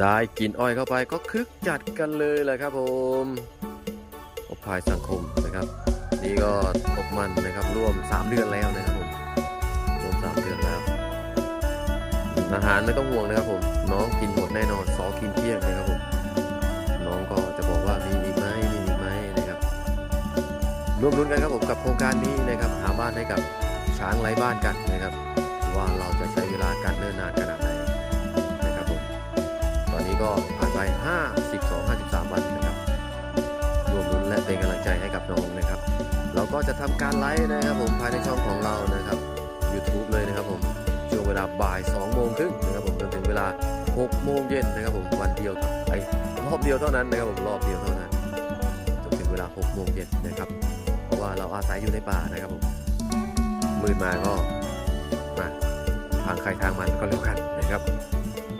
ได้กินอ้อยเข้าไปก็คึกจัดกันเลยแหละครับผมอบภายสังคมนะครับ นี่ก็ตกมันนะครับร่วม 3 เดือนแล้วนะครับผมร่วม 3 เดือนแล้ว อาหารไม่ต้องห่วงนะครับผม น้องกินหมดแน่นอนซอกินเที่ยงนะครับผม น้องก็จะบอกว่ามีอีกไหมมีอีกไหมนะครับร่วมรุ้นกันครับผมกับโครงการนี้นะครับ หาบ้านให้กับช้างไร้บ้านกันนะครับ ว่าเราจะใช้ ก็ผ่านไป 52 53 วันนะครับรวมรุ้นและเป็นกำลังใจให้กับน้องนะครับ เราก็จะทำการไลฟ์นะครับผมภายในช่องของเรานะครับ YouTube เลยนะครับผมช่วงเวลาบ่าย2โมงครึ่งนะครับผมจนถึงเวลา6โมงเย็นนะครับผมวันเดียวไอ้รอบเดียวเท่านั้นนะครับผมรอบเดียวเท่านั้นจนถึงเวลา6โมงเย็นนะครับ เพราะว่าเราอาศัยอยู่ในป่านะครับผมมืดมาก็มาทางใครทางมันก็แล้วกันนะครับ